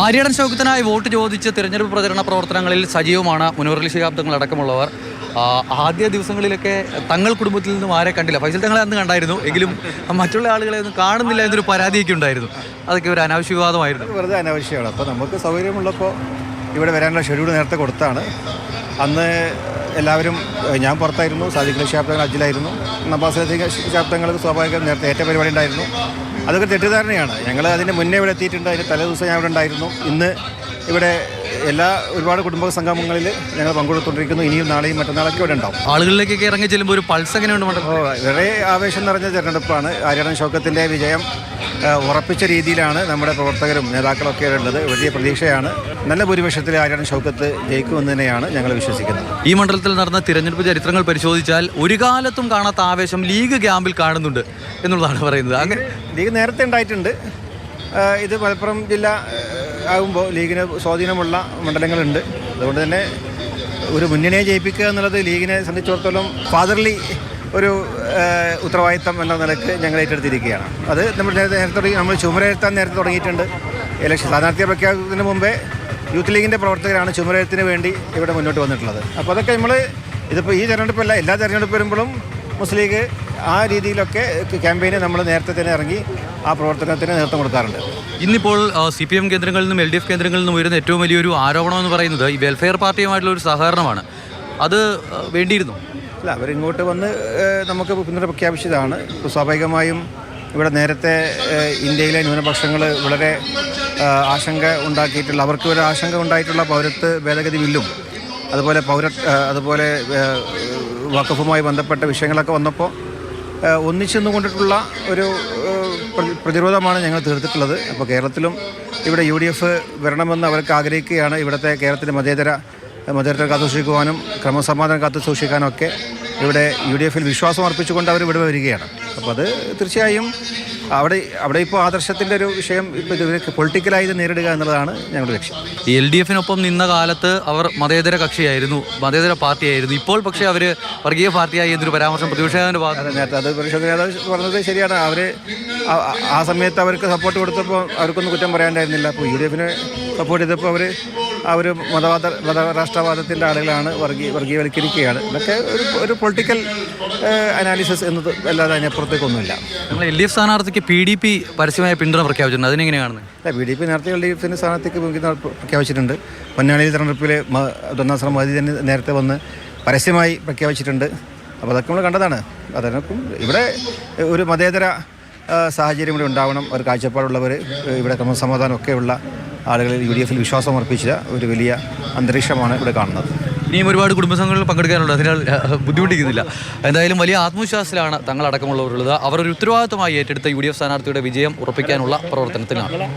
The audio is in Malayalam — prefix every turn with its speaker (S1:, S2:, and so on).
S1: ആര്യടൻ ശൗക്കത്തിനായി വോട്ട് ചോദിച്ച് തിരഞ്ഞെടുപ്പ് പ്രചരണ പ്രവർത്തനങ്ങളിൽ സജീവമാണ് മുനോറലി ശിഹാബ്ദങ്ങൾ അടക്കമുള്ളവർ. ആദ്യ ദിവസങ്ങളിലൊക്കെ തങ്ങൾ കുടുംബത്തിൽ നിന്നും ആരെ കണ്ടില്ല. ഫൈസൽ തങ്ങളെ അന്ന് കണ്ടായിരുന്നു. എങ്കിലും മറ്റുള്ള ആളുകളെ ഒന്നും കാണുന്നില്ല എന്നൊരു പരാതിയൊക്കെ ഉണ്ടായിരുന്നു. അതൊക്കെ ഒരു അനാവശ്യ വിവാദമായിരുന്നു
S2: വെറുതെ അനാവശ്യമാണ്. അപ്പോൾ നമുക്ക് സൗകര്യമുള്ളപ്പോൾ ഇവിടെ വരാനുള്ള ഷെഡ്യൂൾ നേരത്തെ കൊടുത്താണ്. അന്ന് എല്ലാവരും ഞാൻ പുറത്തായിരുന്നു. സാദിഖ് ശാബ്ദങ്ങൾ അജിലായിരുന്നു. നബാസ് ശാബ്ദങ്ങൾക്ക് സ്വാഭാവികം നേരത്തെ ഏറ്റ പരിപാടി ഉണ്ടായിരുന്നു. അതൊക്കെ തെറ്റിദ്ധാരണയാണ്. ഞങ്ങൾ അതിന് മുന്നേ ഇവിടെ എത്തിയിട്ടുണ്ട്. അതിന് തലേ ദിവസം ഞാൻ ഇവിടെ ഉണ്ടായിരുന്നു. ഇന്ന് ഇവിടെ എല്ലാ ഒരുപാട് കുടുംബ സംഗമങ്ങളിൽ ഞങ്ങൾ പങ്കെടുത്തുകൊണ്ടിരിക്കുന്നു. ഇനിയും നാളെയും മറ്റന്നാളൊക്കെ ഇവിടെ ഉണ്ടാവും.
S1: ആളുകളിലേക്കൊക്കെ ഇറങ്ങി ചെല്ലുമ്പോൾ ഒരു പൾസ് എങ്ങനെയുണ്ട് മണ്ഡലം
S2: ഓ വളരെ ആവേശം നിറഞ്ഞ തെരഞ്ഞെടുപ്പാണ്. ആര്യാടൻ ശോകത്തിന്റെ വിജയം ഉറപ്പിച്ച രീതിയിലാണ് നമ്മുടെ പ്രവർത്തകരും നേതാക്കളൊക്കെ ഉള്ളത്. വലിയ പ്രതീക്ഷയാണ്. നല്ല ഭൂരിപക്ഷത്തിൽ ആര്യാടൻ ഷൗക്കത്ത് ജയിക്കുമെന്ന് തന്നെയാണ് ഞങ്ങൾ വിശ്വസിക്കുന്നത്.
S1: ഈ മണ്ഡലത്തിൽ നടന്ന തിരഞ്ഞെടുപ്പ് ചരിത്രങ്ങൾ പരിശോധിച്ചാൽ ഒരു കാലത്തും കാണാത്ത ആവേശം ലീഗ് ക്യാമ്പിൽ കാണുന്നുണ്ട് എന്നുള്ളതാണ് പറയുന്നത്. അങ്ങനെ
S2: ലീഗ് നേരത്തെ ഉണ്ടായിട്ടുണ്ട്. ഇത് മലപ്പുറം ജില്ല ആകുമ്പോൾ ലീഗിന് സ്വാധീനമുള്ള മണ്ഡലങ്ങളുണ്ട്. അതുകൊണ്ട് തന്നെ ഒരു മുന്നണിയെ ജയിപ്പിക്കുക എന്നുള്ളത് ലീഗിനെ സംബന്ധിച്ചിടത്തോളം ഫാദർലി ഒരു ഉത്തരവാദിത്തം എന്ന നിലയ്ക്ക് ഞങ്ങൾ ഏറ്റെടുത്തിരിക്കുകയാണ്. അത് നമ്മൾ നേരത്തെ നേരത്തെ തുടങ്ങി നമ്മൾ ചുമരെഴുത്താൻ നേരത്തെ തുടങ്ങിയിട്ടുണ്ട്. ഇലക്ഷൻ സ്ഥാനാർത്ഥിയെ പ്രഖ്യാപിക്കുന്നതിന് മുമ്പേ യൂത്ത് ലീഗിന്റെ പ്രവർത്തകരാണ് ചുമരെഴുത്തിന് വേണ്ടി ഇവിടെ മുന്നോട്ട് വന്നിട്ടുള്ളത്. അപ്പോൾ അതൊക്കെ നമ്മൾ ഇതിപ്പോൾ ഈ തെരഞ്ഞെടുപ്പല്ല എല്ലാ തെരഞ്ഞെടുപ്പ് വരുമ്പോഴും മുസ്ലിം ലീഗ് ആ രീതിയിലൊക്കെ ക്യാമ്പയിന് നമ്മൾ നേരത്തെ തന്നെ ഇറങ്ങി ആ പ്രവർത്തനത്തിന് നേതൃത്വം കൊടുക്കാറുണ്ട്.
S1: ഇന്നിപ്പോൾ സി പി എം കേന്ദ്രങ്ങളിൽ നിന്നും എൽ ഡി എഫ് കേന്ദ്രങ്ങളിൽ നിന്നും വരുന്ന ഏറ്റവും വലിയൊരു ആരോപണം എന്ന് പറയുന്നത് ഈ വെൽഫെയർ പാർട്ടിയുമായിട്ടുള്ള ഒരു സഹകരണമാണ്. അത് വേണ്ടിയിരുന്നു?
S2: അല്ല അവരിങ്ങോട്ട് വന്ന് നമുക്ക് പിന്തുണ പ്രഖ്യാപിച്ചതാണ്. ഇപ്പോൾ സ്വാഭാവികമായും ഇവിടെ നേരത്തെ ഇന്ത്യയിലെ ന്യൂനപക്ഷങ്ങൾ വളരെ ആശങ്ക ഉണ്ടാക്കിയിട്ടുള്ള അവർക്ക് ഒരു ആശങ്ക ഉണ്ടായിട്ടുള്ള പൗരത്വ ഭേദഗതി ബില്ലും അതുപോലെ പൗര അതുപോലെ വഖഫുമായി ബന്ധപ്പെട്ട വിഷയങ്ങളൊക്കെ വന്നപ്പോൾ ഒന്നിച്ചു നിന്നുകൊണ്ടിട്ടുള്ള ഒരു പ്രതിരോധമാണ് ഞങ്ങൾ തീർത്തിട്ടുള്ളത്. അപ്പോൾ കേരളത്തിലും ഇവിടെ യു ഡി എഫ് വരണമെന്ന് അവർക്ക് ആഗ്രഹിക്കുകയാണ്. ഇവിടുത്തെ കേരളത്തിന്റെ മതേതര മതേതര കാത്തു സൂക്ഷിക്കുവാനും ക്രമസമാധാനം കാത്തു സൂക്ഷിക്കാനും ഒക്കെ ഇവിടെ യു ഡി എഫിൽ വിശ്വാസം അർപ്പിച്ചുകൊണ്ട് അവർ ഇവിടെ വരികയാണ്. അപ്പോൾ അത് തീർച്ചയായും അവിടെ അവിടെ ഇപ്പോൾ ആദർശത്തിന്റെ ഒരു വിഷയം ഇപ്പോൾ ഇതുവരെ പൊളിറ്റിക്കലായി ഇത് നേരിടുക എന്നുള്ളതാണ് ഞങ്ങളുടെ ലക്ഷ്യം.
S1: എൽ ഡി എഫിനൊപ്പം നിന്ന കാലത്ത് അവർ മതേതര കക്ഷിയായിരുന്നു മതേതര പാർട്ടിയായിരുന്നു. ഇപ്പോൾ പക്ഷേ അവർ വർഗീയ പാർട്ടിയായി എന്നൊരു പരാമർശം പ്രതിപക്ഷ നേതാവിന്റെ ഭാഗത്ത്
S2: അതെ നേരത്തെ അത് പരിശോധന നേതാവ് പറഞ്ഞത് ശരിയാണ്. അവർ ആ സമയത്ത് അവർക്ക് സപ്പോർട്ട് കൊടുത്തപ്പോൾ അവർക്കൊന്നും കുറ്റം പറയാണ്ടായിരുന്നില്ല അപ്പോൾ യു ഡി എഫിനെ സപ്പോർട്ട് ചെയ്തപ്പോൾ അവർ ആ ഒരു മതവാദ മതരാഷ്ട്രവാദത്തിന്റെ ആളുകളാണ് വർഗീയ വർഗീയവൽക്കരിക്കുകയാണ്. ഇതൊക്കെ ഒരു ഒരു പൊളിറ്റിക്കൽ അനാലിസിസ് എന്നത് അല്ലാതെ അതിനപ്പുറത്തേക്കൊന്നുമില്ല
S1: നിങ്ങൾ എൽ ഡി എഫ് സ്ഥാനാർത്ഥിക്ക് പി ഡി പി പരസ്യമായ പിന്തുണ പ്രഖ്യാപിച്ചിട്ടുണ്ട്. അതിനെങ്ങനെയാണ്
S2: അല്ല ബി ഡി പി നേരത്തെ എൽ ഡി എഫിന്റെ സ്ഥാനാർത്ഥിക്ക് പിന്തുണ പ്രഖ്യാപിച്ചിട്ടുണ്ട്. പൊന്നാളി തെരഞ്ഞെടുപ്പിൽ ഒന്നാം ശ്രമം മതി തന്നെ നേരത്തെ വന്ന് പരസ്യമായി പ്രഖ്യാപിച്ചിട്ടുണ്ട്. അപ്പോൾ അതൊക്കെ നമ്മൾ കണ്ടതാണ്. അതിനൊപ്പം ഇവിടെ ഒരു മതേതര സാഹചര്യം ഇവിടെ ഉണ്ടാവണം. ഒരു കാഴ്ചപ്പാടുള്ളവർ ഇവിടെ ക്രമസമാധാനം ആളുകൾ യു ഡി എഫിൽ വിശ്വാസം അർപ്പിച്ച ഒരു വലിയ അന്തരീക്ഷമാണ് ഇവിടെ കാണുന്നത്.
S1: ഇനിയും ഒരുപാട് കുടുംബസംഘങ്ങളിൽ പങ്കെടുക്കാനുണ്ട്. അതിനാൽ ബുദ്ധിമുട്ടിക്കുന്നില്ല. എന്തായാലും വലിയ ആത്മവിശ്വാസത്തിലാണ് തങ്ങളടക്കമുള്ളവരുള്ളത് അവർ ഒരു ഉത്തരവാദിത്തമായി ഏറ്റെടുത്ത യു ഡി എഫ് സ്ഥാനാർത്ഥിയുടെ വിജയം ഉറപ്പിക്കാനുള്ള പ്രവർത്തനത്തിലാണ്.